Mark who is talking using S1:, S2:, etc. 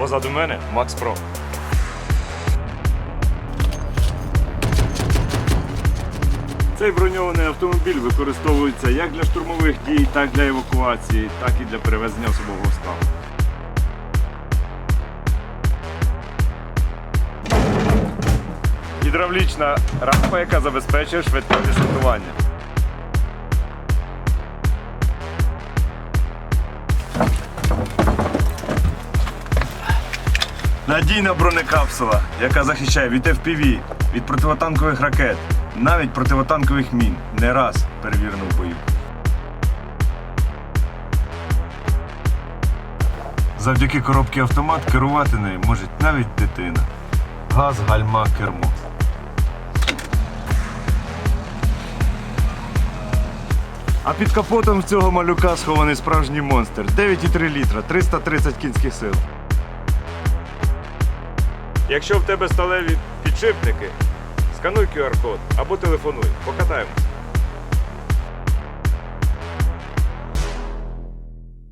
S1: Позаду мене Макс Про. Цей броньований автомобіль використовується як для штурмових дій, так для евакуації, так і для перевезення особового складу. Гідравлічна рампа, яка забезпечує швидке десантування. Надійна бронекапсула, яка захищає від FPV, від противотанкових ракет, навіть противотанкових мін. Не раз перевірено в бою. Завдяки коробці автомат керувати нею може навіть дитина. Газ, гальма, кермо. А під капотом цього малюка схований справжній монстр. 9,3 літра, 330 кінських сил. Якщо в тебе сталеві підшипники, скануй QR-код або телефонуй. Покатаємось.